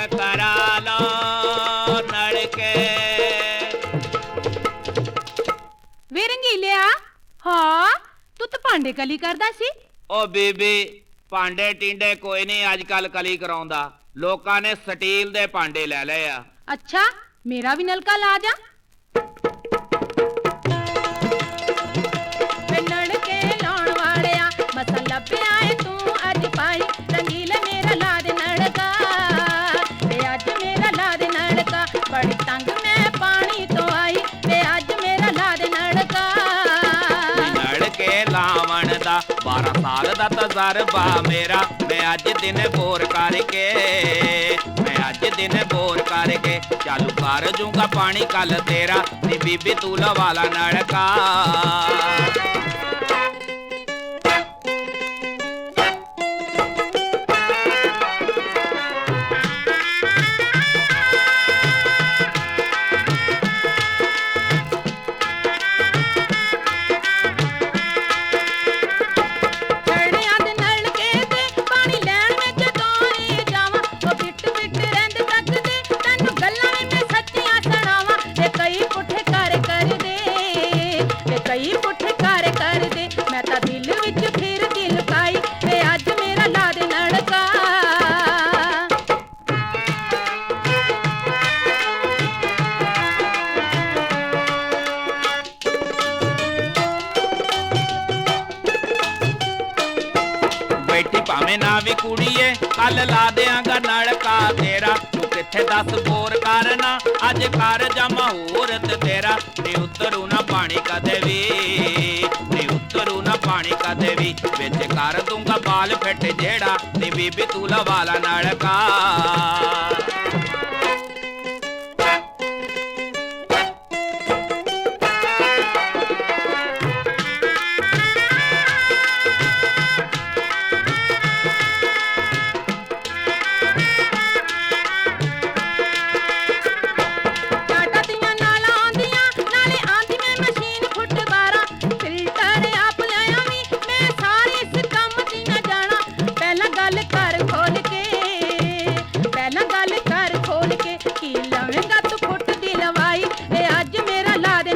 ਲੋ ਨਲਕੇ ਰੰਗੀਲਿਆ ਹਾਂ ਤੂੰ ਤਾਂ ਭਾਂਡੇ ਕਲੀ ਕਰਦਾ ਸੀ। ਓ ਬੀਬੀ ਭਾਂਡੇ ਟਿੰਡੇ ਕੋਈ ਨਹੀਂ ਅੱਜ ਕੱਲ ਕਲੀ ਕਰਾਉਂਦਾ। ਲੋਕਾਂ ਨੇ ਸਟੀਲ ਦੇ ਭਾਂਡੇ ਲੈ ਲਏ ਆ। ਅੱਛਾ ਮੇਰਾ ਵੀ ਨਲਕਾ ਲਾ ਜਾ। 18 ਸਾਲ ਦਾ ਤਜਰਬਾ ਮੇਰਾ। ਮੈਂ ਅੱਜ ਦਿਨ ਬੋਰ ਕਰਕੇ, ਮੈਂ ਅੱਜ ਦਿਨ ਬੋਰ ਕਰਕੇ ਚੱਲ ਕਰ ਜੂਗਾ ਪਾਣੀ ਕੱਲ ਤੇਰਾ। ਤੇ ਬੀਬੀ ਤੂਲਾ ਵਾਲਾ ਨੜਕਾ ਤੂੰ ਕਿੱਥੇ ਦੱਸ ਬੋਰ ਕਰਨਾ ਅੱਜ ਕਰ ਜਮਾ ਹੋਰ ਤੇਰਾ, ਨੀ ਉਤਰੂ ਨਾ ਪਾਣੀ ਕਦੇ ਵੀ। ਨੀ ਉਤਰੂ ਨਾ ਪਾਣੀ ਕਦੇ ਵੀ। ਵਿੱਚ ਕਰ ਦੂੰਗਾ ਬਾਲ ਫਿੱਟ ਜਿਹੜਾ ਤੇ ਬੀਬੀ ਤੂੰ ਲਵਾਲਾ ਨਲਕਾ ਟਾਟਾ ਕੀ ਫੁੱਟ ਦੀ ਲਵਾਈ ਏ ਅੱਜ ਮੇਰਾ ਲਾ ਦੇ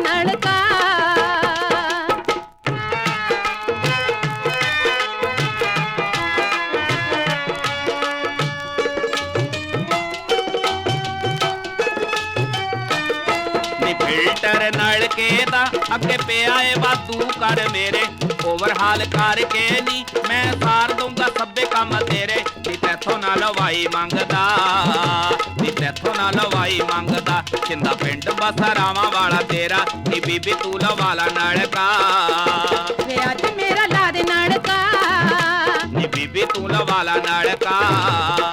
ਫਿਲਟਰ ਨਲਕੇ ਦਾ ਅੱਗੇ ਪਿਆ ਏ ਵਾਧੂ ਕਰ ਮੇਰੇ। ਓਵਰਹਾਲ ਕਰਕੇ ਨੀ ਮੈਂ ਸਾਰ ਦਊਂਗਾ ਸਭੇ ਕੰਮ ਤੇਰੇ। ਨੀ ਤੈਥੋਂ ਨਾ ਲਵਾਈ ਮੰਗਦਾ। ਚਿੰਦਾ ਪਿੰਡ ਬਸਰਾਵਾਂ ਵਾਲਾ ਤੇਰਾ ਨੀ ਬੀਬੀ ਤੂੰ ਲਵਾਲਾ ਨਲਕਾ ਵੇ ਅੱਜ ਮੇਰਾ ਲਾ ਦੇ ਨਲਕਾ ਨੀ ਬੀਬੀ ਤੂੰ ਲਵਾਲਾ ਨਲਕਾ ਵੀਰਾ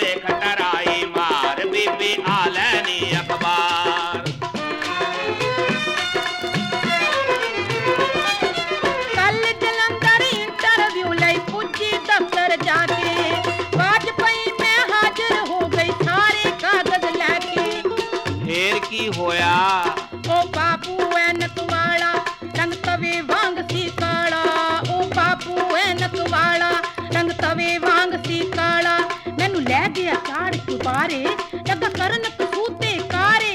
ਵੇਖ ਟਰਾਈ ਕੁਬਾਰੇ ਜਗ ਕਰਨ ਕਸੂਤੇ ਕਾਰੇ।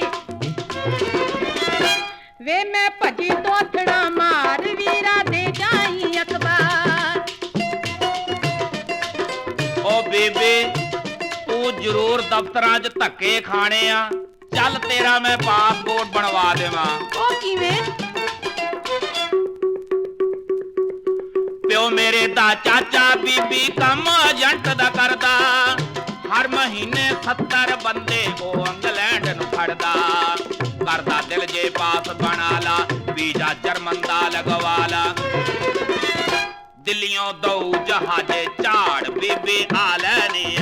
ਵੇ ਮੈਂ ਭੱਜੀ ਤੋਥੜਾ ਮਾਰ ਵੀਰਾ ਦੇ ਜਾਈ ਅਖਬਾਰ। ਓ ਬੀਬੀ ਤੂੰ ਜ਼ਰੂਰ ਦਫ਼ਤਰਾਂ 'ਚ ਧੱਕੇ ਖਾਣੇ ਆ। ਚੱਲ ਤੇਰਾ ਮੈਂ ਪਾਸਪੋਰਟ ਬਣਵਾ ਦੇਵਾਂ। ਉਹ ਕਿਵੇਂ? ਪਿਓ ਮੇਰੇ ਦਾ ਚਾਚਾ ਬੀਬੀ ਕੰਮ ਏਜੰਟ ਦਾ ਕਰਦਾ। ਹਰ ਮਹੀਨੇ 70 ਬੰਦੇ ਉਹ ਇੰਗਲੈਂਡ ਨੂੰ ਫੜਦਾ ਕਰਦਾ ਦਿਲ ਜੇ ਪਾਸ ਬਣਾ ਲਾ ਵੀਜ਼ਾ ਜਰਮਨ ਦਾ ਲਗਵਾ ਲਾ ਦਿੱਲੀੋਂ ਦਊ ਜਹਾਜੇ ਝਾੜ, ਬੀਬੀ ਆ ਲੈਣੀ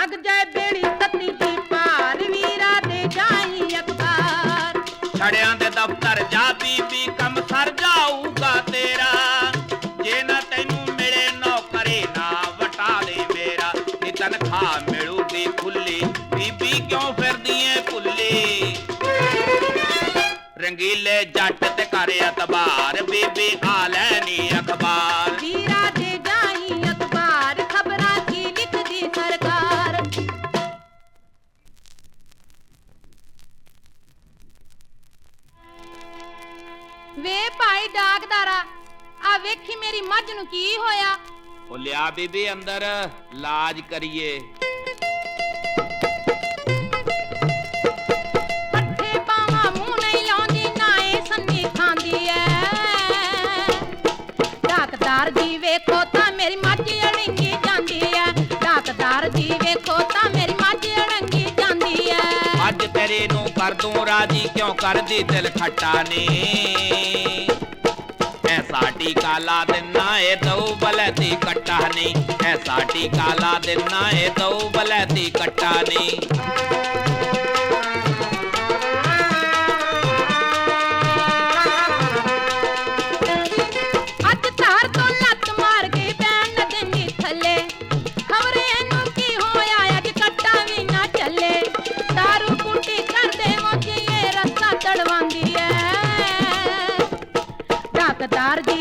ਲੱਗ ਜਾਏ ਬੇੜੀ ਤੱਤੀ ਦੀ ਪਾਰ ਵੀਰਾ ਦੇ ਜਾਈ ਅਖਬਾਰ। ਛੜਿਆਂ ਦੇ ਦਫ਼ਤਰ ਜਾ ਬੀਬੀ, ਕੰਮ ਸਰ ਜਾਊਗਾ ਤੇਰਾ। ਜੇ ਨਾ ਤੈਨੂੰ ਮਿਲੇ ਨੌਕਰੀ, ਨਾ ਵਟਾ ਦੇ ਮੇਰਾ। ਨੀ ਤਨਖਾਹ ਮਿਲੂਗੀ ਖੁੱਲੀ। ਬੀਬੀ ਕਿਉਂ ਫਿਰਦੀ ਏ ਭੁੱਲੀ? ਰੰਗੀਲੇ ਜੱਟ ਤੇ ਕਰ ਅਤਬਾਰ ਬੀਬੀ ਆ ਲੈਣੀ ਕੀ ਹੋਇਆ? ਉਹ ਲਿਆ ਬੀਬੀ ਅੰਦਰ ਲਾਜ ਕਰੀਏ। ਪੱਠੇ ਪਾਵਾਂ ਮੂੰਹ ਨਹੀਂ ਲਾਉਂਦੀ ਨਾ ਇਹ ਸੰਨੀ ਖਾਂਦੀ ਐ। ਡਾਕਦਾਰ ਜੀ ਵੇਖੋ ਤਾਂ ਮੇਰੀ ਮੱਝ ਅੜੰਗੀ ਜਾਂਦੀ ਐ। ਡਾਕਦਾਰ ਜੀ ਵੇਖੋ ਤਾਂ ਮੇਰੀ ਮੱਝ ਅੜੰਗੀ ਜਾਂਦੀ ਐ। ਅੱਜ ਤੇਰੇ ਨੂੰ ਕਰ ਦੂੰ ਰਾਜੀ ਕਿਉਂ ਕਰਦੀ ਦਿਲ ਖੱਟਾ ਨੇ? ਟੀਕਾ ਲਾ ਦਿਨਾ ਏ, ਦਊ ਬਲੈਤੀ ਕੱਟਾ ਨਹੀਂ। ਐਸਾ ਟੀਕਾ ਲਾ ਦਿਨਾ ਏ, ਦਊ ਬਲੈਤੀ ਕੱਟਾ ਨਹੀਂ। ਅੱਜ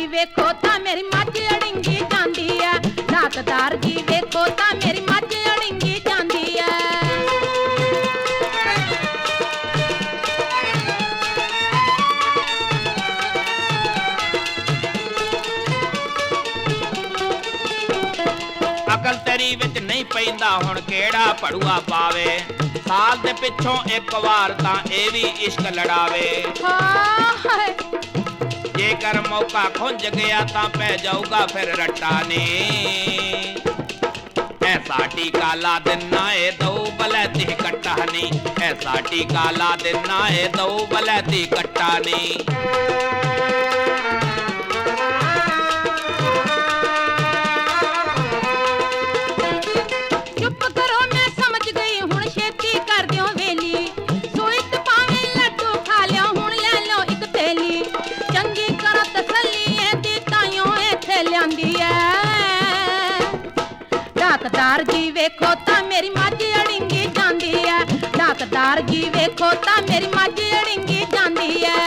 ਵੇਖੋ ਤਾਂ ਮੇਰੀ ਮੱਝ ਅੜਿੰਗੀ ਜਾਂਦੀ ਐ। ਡਾਕਦਾਰ ਜੀ ਵੇਖੋ ਤਾਂ ਮੇਰੀ ਮੱਝ ਅੜਿੰਗੀ ਜਾਂਦੀ ਐ। ਅਕਲ ਤੇਰੀ ਵਿੱਚ ਨਹੀਂ ਪੈਂਦਾ ਹੁਣ ਕਿਹੜਾ ਪੜੂਆ ਪਾਵੇ। ਸਾਲ ਦੇ ਪਿੱਛੋਂ ਇੱਕ ਵਾਰ ਤਾਂ ਇਹ ਵੀ ਇਸ਼ਕ ਲੜਾਵੇ। ਹਾਏ ਜੇਕਰ ਮੌਕਾ ਖੁੰਝ ਗਿਆ ਤਾਂ ਪੈ ਜਾਊਗਾ ਫਿਰ ਰੱਟਾ ਨੇ। ਐਸਾ ਟੀਕਾ ਲਾ ਦਿਨਾ ਏ ਦਊ ਬਲੈਤੀ ਕੱਟਾ ਨਹੀਂ ਐਸਾ ਟੀਕਾ ਲਾ ਦਿਨਾ ਏ ਦਊ ਬਲੈਤੀ ਕੱਟਾ ਨਹੀਂ ਡਾਕਦਾਰ ਜੀ ਵੇਖੋ ਤਾਂ ਮੇਰੀ ਮੱਝ ਅੜਿੰਗੀ ਜਾਂਦੀ ਐ। ਡਾਕਦਾਰ ਜੀ ਵੇਖੋ ਤਾਂ ਮੇਰੀ ਮੱਝ ਅੜਿੰਗੀ ਜਾਂਦੀ ਐ।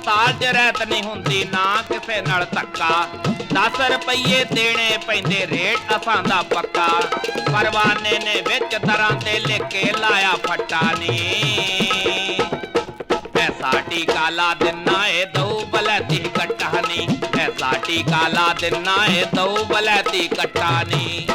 ਹਸਪਤਾਲ 'ਚ ਰਹਿਤ ਨਹੀਂ ਹੁੰਦੀ, ਨਾ ਕਿਸੇ ਨਾਲ ਧੱਕਾ। 10 ਰੁਪਏ ਦੇਣੇ ਪੈਂਦੇ, ਰੇਟ ਅਸਾਂ ਦਾ ਪੱਕਾ। ਪਰਵਾਨੇ ਨੇ ਵਿੱਚ ਤਰ੍ਹਾਂ ਤੇ ਲਿਖ ਕੇ ਲਾਇਆ ਫੱਟਾ ਨੀ ਐਸਾ ਟੀਕਾ ਲਾ ਦਿਨਾ ਏ ਦਊ ਬਲੈਤੀ ਕੱਟਾ ਨੀ ਐਸਾ ਟੀਕਾ ਲਾ ਦਿਨਾ ਏ ਦਊ ਬਲੈਤੀ ਕੱਟਾ ਨੀ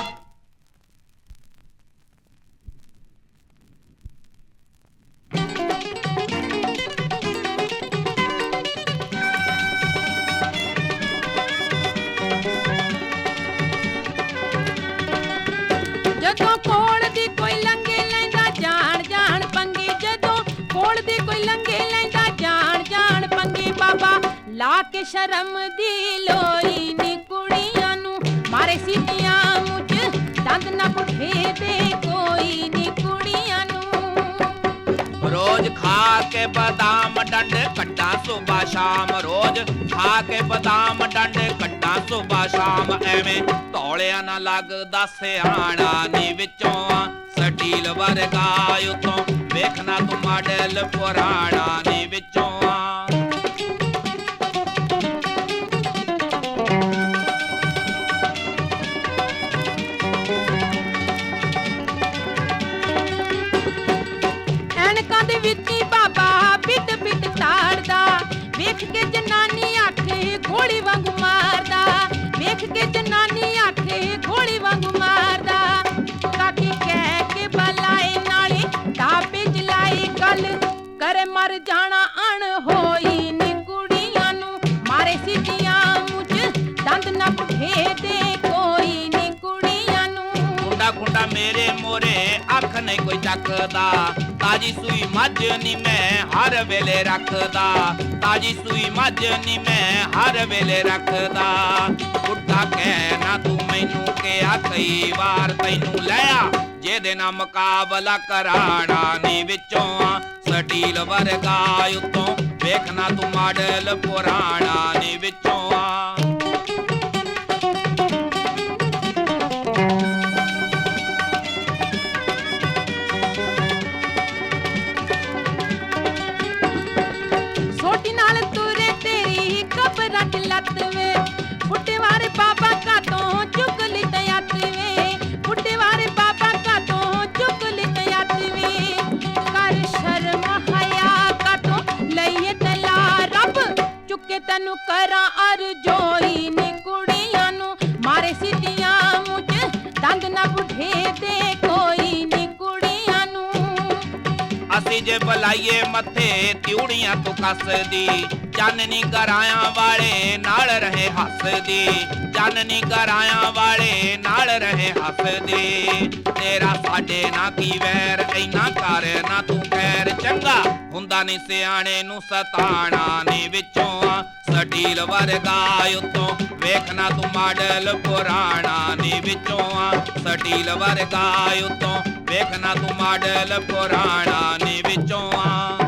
ਲਾ ਕੇ ਸ਼ਰਮ ਦੀ ਲੋਈ ਨੀ ਕੁੜੀਆਂ ਨੂੰ। ਮਾਰੇ ਸੀਟੀਆਂ ਮੁਝ ਦੰਦ ਨਾ ਪੁੱਠੇ ਦੇ ਕੋਈ ਨੀ ਕੁੜੀਆਂ ਨੂੰ। ਰੋਜ਼ ਖਾ ਕੇ ਬਦਾਮ ਡੰਡ ਕੱਟਾ ਸੁਬਾ ਸ਼ਾਮ। ਰੋਜ਼ ਖਾ ਕੇ ਬਦਾਮ ਡੰਡ ਕੱਟਾ ਸੁਬਾ ਸ਼ਾਮ। ਐਵੇਂ ਧੌਲਿਆਂ ਨਾ ਲੱਗਦਾ ਸਿਆਣਾ ਨੀ ਵਿੱਚੋਂ। ਸਟੀਲ ਵਰਗਾ ਉਤੋਂ ਵੇਖਣਾ ਤੂੰ ਮਾਡਲ ਪੁਰਾਣਾ ਨੀ ਨਹੀਂ ਤਾਜੀ ਸੂਈ ਮੱਝ ਨੀ ਮੈਂ ਹਰ ਵੇਲੇ ਰੱਖਦਾ। ਤਾਜੀ ਸੂਈ ਮੱਝ ਨੀ ਮੈਂ ਹਰ ਵੇਲੇ ਰੱਖਦਾ। ਬੁੱਢਾ ਕਹਿ ਤੂੰ ਮੈਨੂੰ ਕਿਹਾ ਕਈ ਵਾਰ, ਤੈਨੂੰ ਲਿਆ ਜਿਹਦੇ ਨਾਲ ਮੁਕਾਬਲਾ ਕਰਾਣਾ ਨੀ ਵਿੱਚੋਂ ਸਟੀਲ ਵਰਗਾ ਉਤੋਂ ਵੇਖਣਾ ਤੂੰ ਮਾਡਲ ਪੁਰਾਣਾ ਨੀ ਚੁੱਕੇ ਤੈਨੂੰ ਕਰਾਂ ਅਰਜੋਈ ਨੀ ਕੁੜੀਆਂ ਨੂੰ। ਮਾਰੇ ਸਿੱਧੀਆਂ ਮੁਝ ਡੰਗ ਨਾ ਬੁੱਢੇ ਦੇ ਕੋਈ ਨੀ ਕੁੜੀਆਂ ਨੂੰ। ਅਸੀਂ ਜੇ ਬੁਲਾਈਏ ਮੱਥੇ, ਤਿਉੜੀਆਂ ਤੋਂ ਕੱਸਦੀ। ਚਾਨਣੀ ਗਰਾਇਆਂ ਵਾਲੇ ਨਾਲ ਰਹੇ ਹੱਸਦੀ। ਚਾਨਣੀ ਗਰਾਇਆਂ ਵਾਲੇ ਨਾਲ ਰਹੇ ਹੱਸਦੀ। ਤੇਰਾ ਸਾਡੇ ਨਾ ਕੀ ਵੈਰ ਐਨਾ ਕਰ ਨਾ ਤੂੰ ਹੁੰਦਾ ਨਹੀਂ ਸਿਆਣੇ ਨੂੰ ਸਤਾਣਾ ਨੀ ਵਿੱਚੋਂ। ਆ ਸਟੀਲ ਵਰਗਾ ਉਤੋਂ ਵੇਖਣਾ ਤੂੰ ਮਾਡਲ ਪੁਰਾਣਾ ਨੀ ਵਿੱਚੋਂ। ਆ ਸਟੀਲ ਵਰਗਾ ਉਤੋਂ ਵੇਖਣਾ ਤੂੰ ਮਾਡਲ ਪੁਰਾਣਾ ਨੀ ਵਿੱਚੋਂ। ਆ